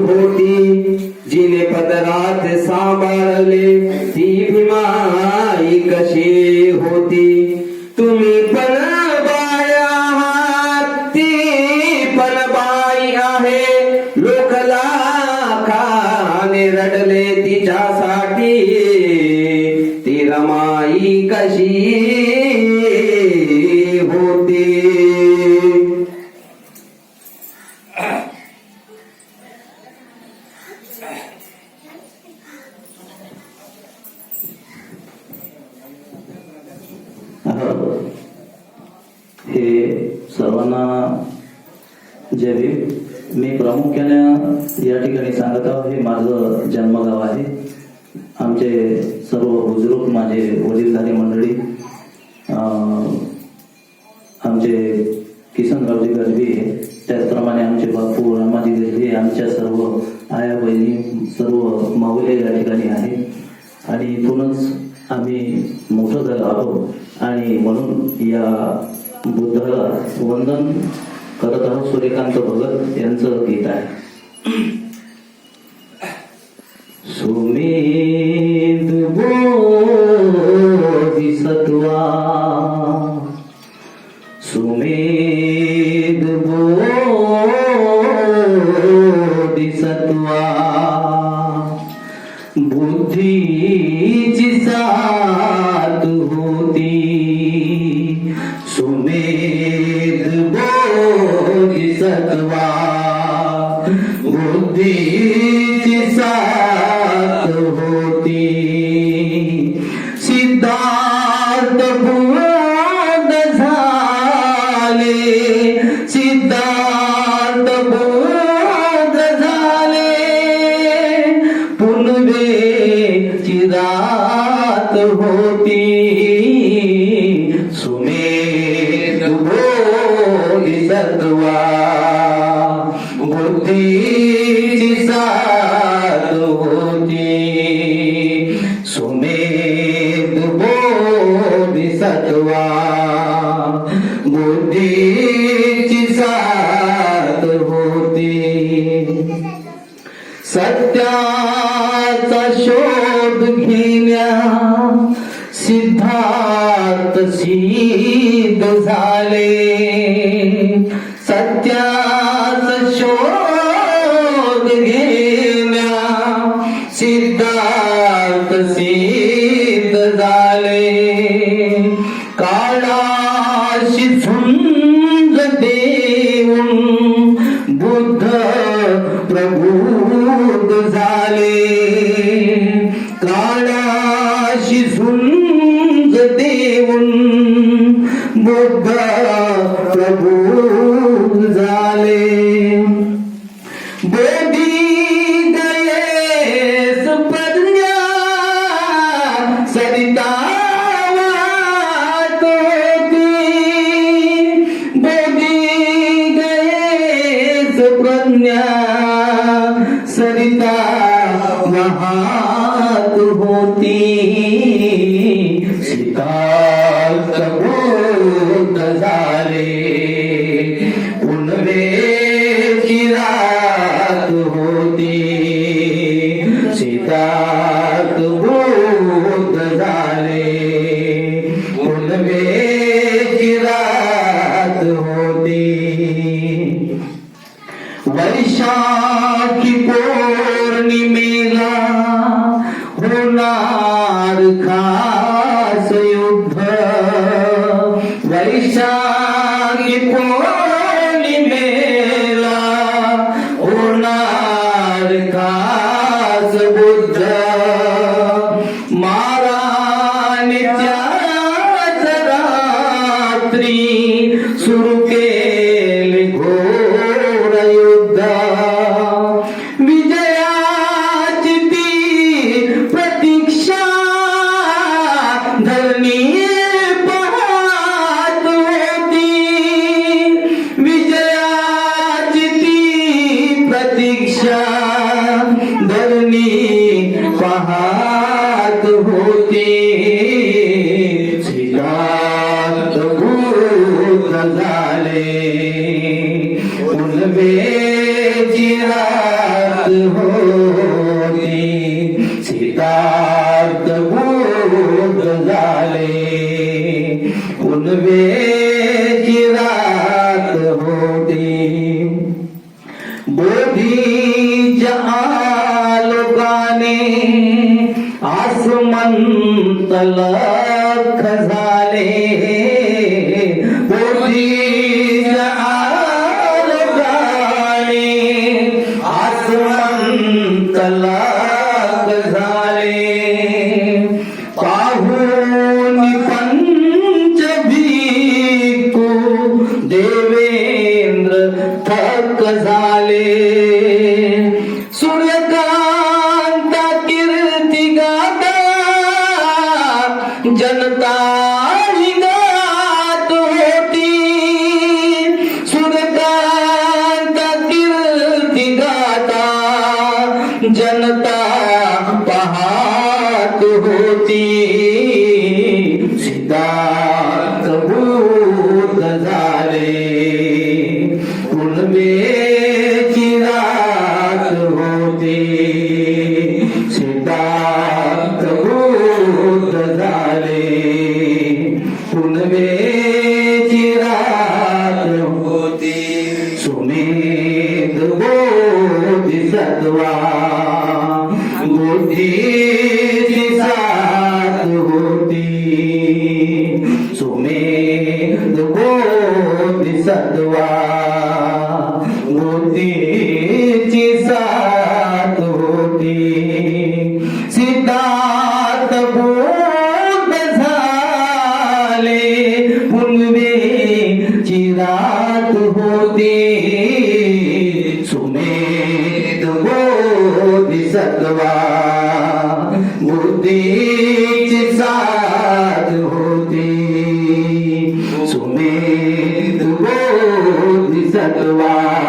होती जिने पदरात सांभाळले ती भीमाई कशी होती? तुम्ही पण बाया आहात ती पण बाई आहे. लोकला खाने रडले तिच्यासाठी ती रमाई कशी सर्वांना जय भीम. मी प्रामुख्याने या ठिकाणी सांगत आहोत हे माझं जन्मगाव आहे. आमचे सर्व बुजुर्ग माझे वडीलधारी मंडळी आमचे किसनरावजी गजबी त्याचप्रमाणे आमचे बापू रामाजी गजबी आमच्या सर्व आया बहिणी सर्व माऊले या ठिकाणी आहे. आणि इथूनच आम्ही मोठं झालं आहोत. आणि म्हणून या बुद्धाला वंदन करत आहोत सूर्यकांत भगत यांचं गीत आहे सुमेध बोधिसत्वा सुमेध बोधिसत्वा पुनवेची रात होती. सुमेध बोधिसत्वा बुद्धीची साथ होती. सुमेध बोधिसत्वा बुद्धीची साथ होती. सत्याचा शोध घेण्या सिद्धार्थ सिद्ध झाले. सत्याचा शोध घेण्या सिद्धार्थ सिद्ध झाले. काळाशी झुंज देऊन बुद्ध प्रभू बुद्ध प्रभू झाले. बोधी गयेस प्रज्ञा सरिता वाहत होती. बोधी गयेस प्रज्ञा सरिता होती. सीतार्थ वैशाखी पौर्णिमेला होणार खास युद्ध. वैशाखी पौर्णिमेला होणार खास बुद्ध. माराणीच्याच रात्री सुरू के आसमंत लख झाले जनता बोधिसत्वा बुद्धीची साथ होती सुमेध बोधिसत्वा बुद्धीची साथ होती सिद्धार्थ बुद्ध झाले पुनवेची रात होती। बोधिसत्वा बुद्धीची साध होती. सुमे बोधिसत्वा